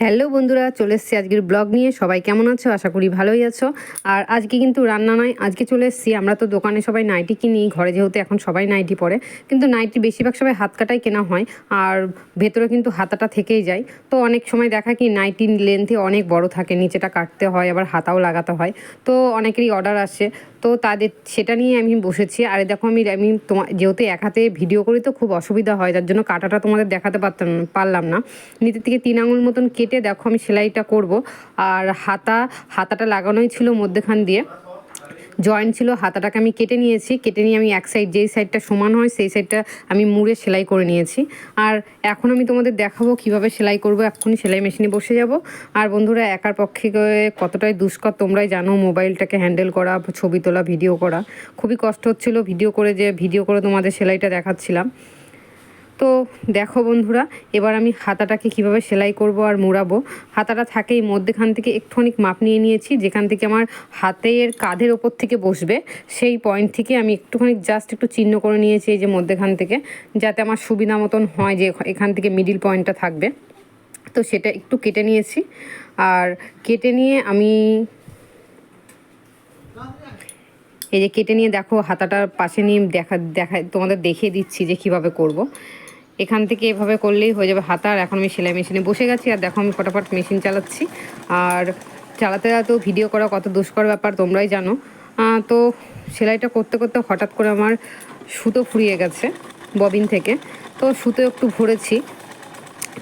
Hello বন্ধুরা, চলে এসেছি আজকের ব্লগ নিয়ে। সবাই কেমন আছো? আশা করি ভালোই আছো। আর আজকে কিন্তু রান্না নয়, আজকে চলে এসেছি। আমরা তো দোকানে সবাই নাইটি কিনি, ঘরে যেহেতু এখন সবাই নাইটি পরে। কিন্তু নাইটি বেশিরভাগ সবাই হাত কাটাই কেনা হয়, আর ভেতরে কিন্তু হাতাটা থেকেই যায়। তো অনেক সময় দেখা কি নাইটির লেন্থে অনেক বড় থাকে, নিচেটা কাটতে হয়, আবার হাতাও লাগাতে হয়। তো অনেকেরই অর্ডার আসে। তো তাদের, সেটা নিয়ে আমি বসেছি। আর দেখো আমি আমি তোমার যেহেতু এক হাতে ভিডিও করি তো খুব অসুবিধা হয়, যার জন্য কাটাটা তোমাদের দেখাতে পারতাম, পারলাম না। নিচের থেকে তিন আঙুল মতন কেটে দেখো আমি সেলাইটা করব। আর হাতা, হাতাটা লাগানোই ছিল মধ্যেখান দিয়ে। জয়েন্ট ছিল, হাতাটাকে আমি কেটে নিয়েছি। কেটে নিয়ে আমি এক সাইড যেই সাইডটা সমান হয়, সেই সাইডটা আমি মুড়ে সেলাই করে নিয়েছি। আর এখন আমি তোমাদের দেখাবো কীভাবে সেলাই করব। এক্ষুনি সেলাই মেশিনে বসে যাব। আর বন্ধুরা, একার পক্ষে কতটাই দুষ্কর তোমরাই জানো মোবাইলটাকে হ্যান্ডেল করা, ছবি তোলা, ভিডিও করা। খুবই কষ্ট হচ্ছিল ভিডিও করে যে, ভিডিও করে তোমাদের সেলাইটা দেখাচ্ছিলাম। তো দেখো বন্ধুরা, এবার আমি হাতাটাকে কীভাবে সেলাই করব আর মোড়াবো। হাতাটা থাকেই মধ্যেখান থেকে একটুখানি মাপ নিয়ে নিয়েছি, যেখান থেকে আমার হাতের কাঁধের ওপর থেকে বসবে। সেই পয়েন্ট থেকে আমি একটুখানি জাস্ট একটু চিহ্ন করে নিয়েছি এই যে মধ্যেখান থেকে, যাতে আমার সুবিধা মতন হয় যে এখান থেকে মিডিল পয়েন্টটা থাকবে। তো সেটা একটু কেটে নিয়েছি। আর কেটে নিয়ে আমি এই যে কেটে নিয়ে দেখো, হাতাটার পাশে নিয়ে দেখা দেখা তোমাদের দেখিয়ে দিচ্ছি যে কীভাবে করব। এখান থেকে এভাবে করলেই হয়ে যাবে হাতার। এখন আমি সেলাই মেশিনে বসে গেছি আর দেখো আমি ফটাফট মেশিন চালাচ্ছি। আর চালাতে চালাতেও ভিডিও করা কত দুষ্কর ব্যাপার, তোমরাই জানো। তো সেলাইটা করতে করতে হঠাৎ করে আমার সুতো ফুরিয়ে গেছে ববিন থেকে। তো সুতো একটু ভরেছি।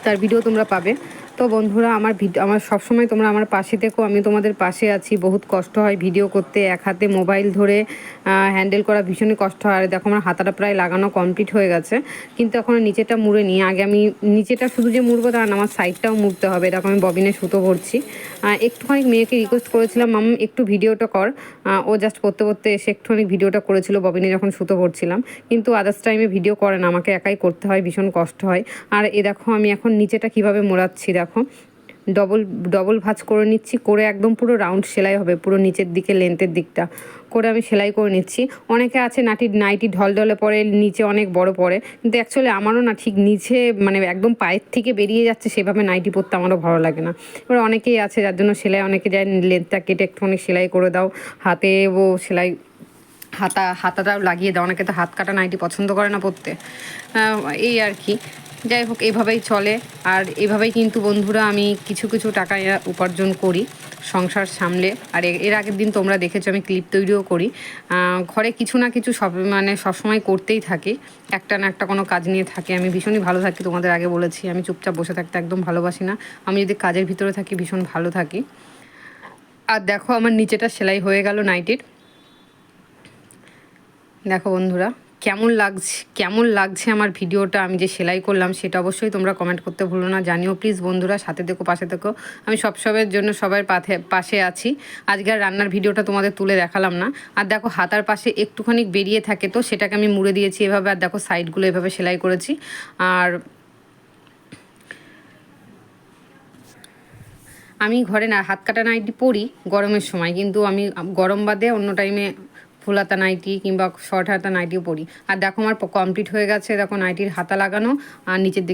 তার ভিডিও তোমরা পাবে। তো বন্ধুরা, আমার ভিডিও আমার সবসময় তোমরা আমার পাশে থেকো। আমি তোমাদের পাশে আছি। বহুত কষ্ট হয় ভিডিও করতে। এক হাতে মোবাইল ধরে হ্যান্ডেল করা ভীষণই কষ্ট হয়। আর দেখো, আমার হাতাটা প্রায় লাগানো কমপ্লিট হয়ে গেছে। কিন্তু এখন নিচেটা মুড়ে নিই। আগে আমি নিচেটা শুধু যে মুড়বো তা আমার সাইডটাও মুড়তে হবে। এরকম আমি ববিনে সুতো ভরছি। একটুখানি মেয়েকে রিকোয়েস্ট করেছিলাম, মাম, একটু ভিডিওটা কর। ও জাস্ট পড়তে পড়তে এসে একটুখানি ভিডিওটা করেছিল। ববিনে যখন সুতো ভরছিলাম। কিন্তু আদার্স টাইমে ভিডিও করে না। আমাকে একাই করতে হয়। ভীষণ কষ্ট হয়। আর এ দেখো, আমি এখন নিচেটা কীভাবে মোড়াচ্ছি, দেখো। ডবল ডবল ভাঁজ করে নিচ্ছি, করে একদম পুরো রাউন্ড সেলাই হবে, পুরো নিচের দিকে লেন্থের দিকটা। করে আমি সেলাই করে নিচ্ছি। অনেকে আছে নাটি, নাইটি ঢল ঢলে পরে, নিচে অনেক বড় পড়ে কিন্তু অ্যাকচুয়ালি আমারও না ঠিক নিচে মানে একদম পায়ের থেকে বেরিয়ে যাচ্ছে, সেভাবে নাইটি পরতে আমারও ভালো লাগে না। এবার অনেকেই আছে, যার জন্য সেলাই, অনেকে যায় লেন্থটা কেটে একটুখানি সেলাই করে দাও। হাতে ও সেলাই, হাতা, হাতাটাও লাগিয়ে দাও। অনেকে তো হাত কাটা নাইটি পছন্দ করে না পরতে। এই আর কি। যাই হোক, এভাবেই চলে। আর এভাবেই কিন্তু বন্ধুরা আমি কিছু কিছু টাকা উপার্জন করি সংসার সামলে। আর এর আগের দিন তোমরা দেখেছ, আমি ক্লিপ তৈরিও করি। ঘরে কিছু না কিছু সব মানে সবসময় করতেই থাকি। একটা না একটা কোনো কাজ নিয়ে থাকে। আমি ভীষণই ভালো থাকি, তোমাদের আগে বলেছি। আমি চুপচাপ বসে থাকতে একদম ভালোবাসি না। আমি যদি কাজের ভিতরে থাকি, ভীষণ ভালো থাকি। আর দেখো, আমার নিচেটা সেলাই হয়ে গেল নাইটির। দেখো বন্ধুরা কেমন লাগছে কেমন লাগছে আমার ভিডিওটা? আমি যে সেলাই করলাম সেটা অবশ্যই তোমরা কমেন্ট করতে ভুলো না। জানিও প্লিজ বন্ধুরা, সাথে দেখো পাশে দেখো আমি সবসময়ের জন্য সবার পাথে, পাশে আছি। আজকে আর রান্নার ভিডিওটা তোমাদের তুলে দেখালাম না। আর দেখো, হাতার পাশে একটুখানি বেরিয়ে থাকে তো, সেটাকে আমি মুড়ে দিয়েছি এভাবে। আর দেখো সাইডগুলো এভাবে সেলাই করেছি। আর আমি ঘরে না, হাত কাটা নাইটি পরি গরমের সময়। কিন্তু আমি গরম বাদে অন্য টাইমে ফুল হাতা নাইটি কিংবা শর্ট হাতা নাইটিও পরি। আর দেখো আমার কমপ্লিট হয়ে গেছে দেখো নাইটির হাতা লাগানো, আর নিচের দিকে